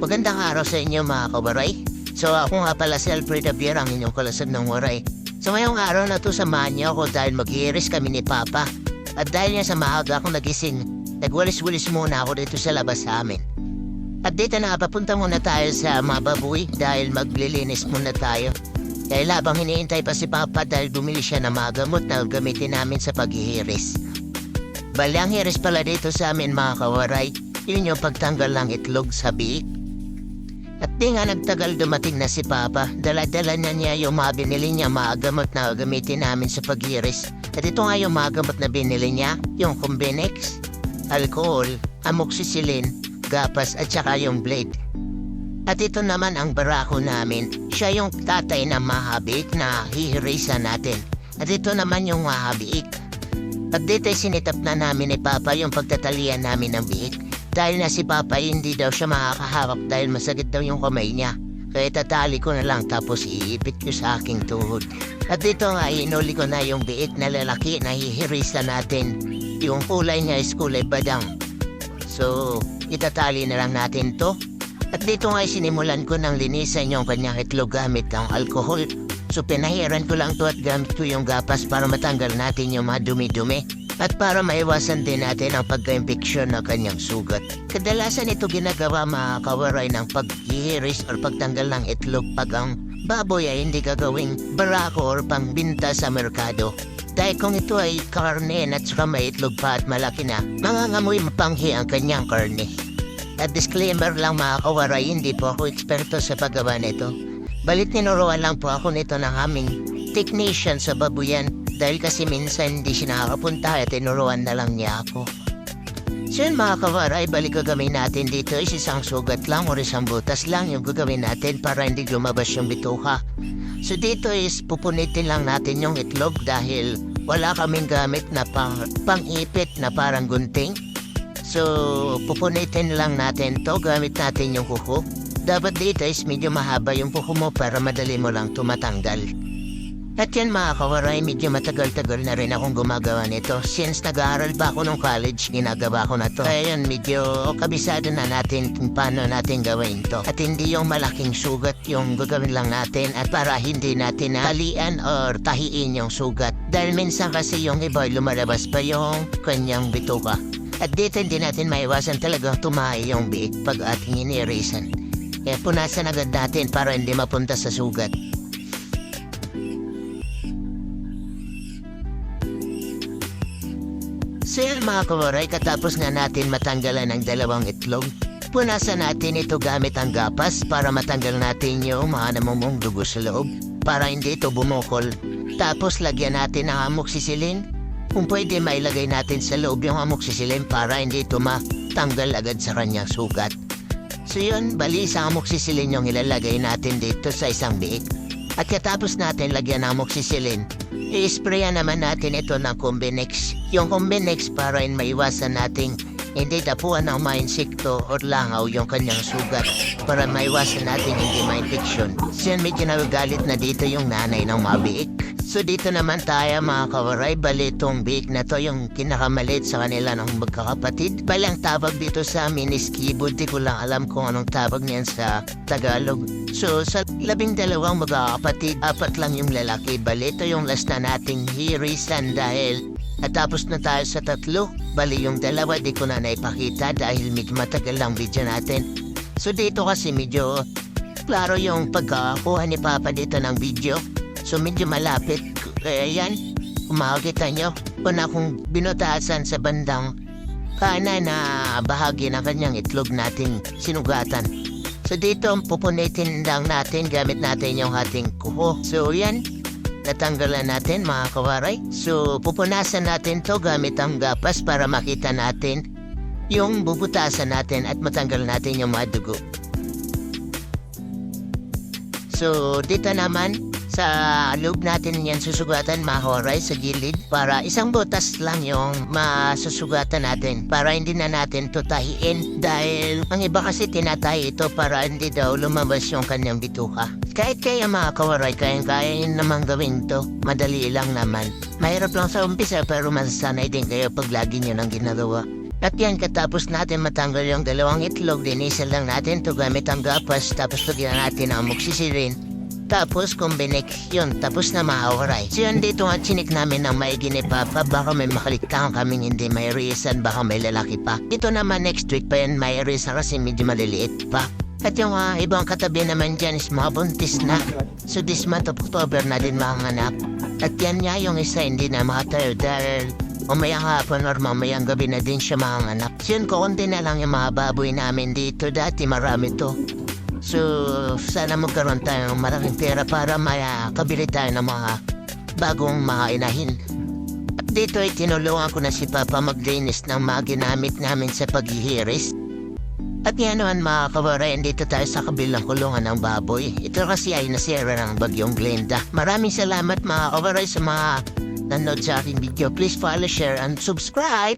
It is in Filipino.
Magandang araw sa inyo mga kabaray. So ako nga pala si Alfredo Bier, ang inyong kalasag ng waray. So ngayong araw na to samahan niyo ako dahil mag-iiris kami ni Papa. At dahil niya sa maaga akong nagising, nagwalis-walis muna ako dito sa labas sa amin. At dito na papunta muna tayo sa mga baboy dahil maglilinis muna tayo. Dahil habang hinihintay pa si Papa dahil bumili siya ng mga gamot na gamitin namin sa paghihiris. Bali ang hiris pala dito sa amin mga kawaray, yun yung pagtanggal ng itlog sa biik. At di nga nagtagal dumating na si Papa, dala-dala na niya yung mga binili niya mga gamot na gamitin namin sa paghiris. At ito nga yung mga gamot na binili niya, yung Combinex, alcohol, amoxicillin, gapas at saka yung blade. At ito naman ang barako namin, siya yung tatay na mahabik na hihirisan natin. At ito naman yung mahabik. At dito sinitap na namin ni Papa yung pagtatalian namin ng biik. Dahil na si Papa hindi daw siya makakahawak dahil masakit daw yung kamay niya. Kaya tatali ko na lang tapos iipit ko sa aking tuhod. At dito nga inuli ko na yung biik na lalaki na hihirisa natin. Yung kulay niya is kulay badang. So, itatali na lang natin to. At dito nga sinimulan ko ng linisan yung kanyang itlog gamit ng alkohol. So pinahiran ko lang to at gamit ko yung gapas para matanggal natin yung mga dumi-dumi. At para maiwasan din natin ang pagka-infeksyon ng kanyang sugat. Kadalasan ito ginagawa mga kawaray ng paghihiris or pagtanggal ng itlog pag ang baboy ay hindi gagawing barako or pangbinta sa merkado. Dahil kung ito ay karne at saka may itlog pa at malaki na, mangangamoy mapanghi ang kanyang karne. At disclaimer lang mga kawaray, hindi po ako eksperto sa paggawa nito. Balit tinuruan lang po ako nito ng aming technician sa babuyan dahil kasi minsan hindi siya nakakapunta at tinuruan na lang niya ako. So yun mga kawaray, balik gagawin natin dito is isang sugat lang o isang butas lang yung gagawin natin para hindi lumabas yung bituka. So dito is pupunitin lang natin yung itlog dahil wala kaming gamit na pang, pang-ipit na parang gunting. So, pupunitin lang natin to gamit natin yung kuko. Dapat dito is medyo mahaba yung kuko mo para madali mo lang tumatanggal. At yan mga kawaray, medyo matagal-tagal na rin akong gumagawa nito. Since nag-aaral pa ako nung college, ginagawa ko na to. Kaya yun, medyo kabisado na natin kung paano natin gawin to. At hindi yung malaking sugat yung gagawin lang natin at para hindi natin talian or tahiin yung sugat. Dahil minsan kasi yung iba lumalabas pa yung kanyang bituka. At dito hindi natin maiwasan talagang tumahi yung biik pag ating inirisan. Kaya punasan agad natin para hindi mapunta sa sugat. So yan mga kawaray, katapos nga natin matanggalan ng dalawang itlog, punasan natin ito gamit ang gapas para matanggal natin yung mga namumong dugo sa loob para hindi ito bumukol. Tapos lagyan natin ng amoxicillin kung pwede mailagay natin sa loob yung amoxicillin para hindi ito matanggal agad sa kanyang sugat. So yun, bali isang amoxicillin yung ilalagay natin dito sa isang biik. At katapos natin lagyan ng amoxicillin, i-sprayan naman natin ito ng Combinex. Yung Combinex para in maiwasan nating hindi tapuan ng mga insekto o langaw yung kanyang sugat para maiwasan natin hindi ma-infeksyon. So yan medyo nagagalit na dito yung nanay ng mga biik. So dito naman tayo mga kawaray, bali itong biik na to yung kinakamalit sa kanila ng magkakapatid. Bali ang tawag dito sa amin is keyboard, di ko lang alam kung anong tawag niyan sa Tagalog. So sa labing dalawang magkakapatid, apat lang yung lalaki. Bali ito yung last na nating hirisan dahil at tapos na tayo sa tatlo. Bali yung dalawa di ko na naipakita dahil medyo matagal lang video natin. So dito kasi medyo klaro yung pagkakakuha ni Papa dito ng video. So medyo malapit. Kaya yan, kung makikita nyo, una kong binutasan sa bandang kanan na bahagi ng kanyang itlog nating sinugatan. So dito, pupunitin lang natin gamit natin yung ating kuko. So yan, natanggalan natin mga kawaray. So pupunasan natin to gamit ang gapas para makita natin yung bubutasan natin at matanggal natin yung mga dugo. So dito naman, Sa loob natin yan susugatan mga kawaray sa gilid para isang butas lang yung masusugatan natin para hindi na natin to tahiin dahil ang iba kasi tinatahi ito para hindi daw lumabas yung kanyang bituka. Kahit kaya mga kawaray, kayang-kaya yun naman gawin to. Madali lang naman. Mahirap lang sa umpisa pero masasanay din kayo pag lagi nyo nang ginagawa. At yan, katapos natin matanggal yung dalawang itlog, linisan lang natin to gamit ang gapas, tapos lagyan natin ang moxicillin. Tapos kumbinik yun, tapos na maawaray. So yun dito nga chinik namin ng maigi ni Papa, baka may makaliktahan kaming hindi may reason, baka may lalaki pa. Dito naman next week pa yan may reason kasi medyo maliliit pa. At yung ah, ibang katabi naman dyan is mga buntis na. So this month of October na din manganap. At yan nga yung isa hindi na makatayo dahil Umayang hapon or mamayang gabi na din siya mga anak. Yun, konti na lang yung mga baboy namin dito. Dati marami to. So, sana magkaroon tayo ng maraming pera para makabili tayo ng mga bagong mga inahin. At dito ay tinulungan ko na si Papa maglinis ng mga ginamit namin sa paghihiris. At yan naman mga kabarayan, dito tayo sa kabilang kulungan ng baboy. Ito kasi ay nasira ng bagyong Glenda. Maraming salamat mga kabaray sa mga nanood sa aking video. Please follow, share, and subscribe!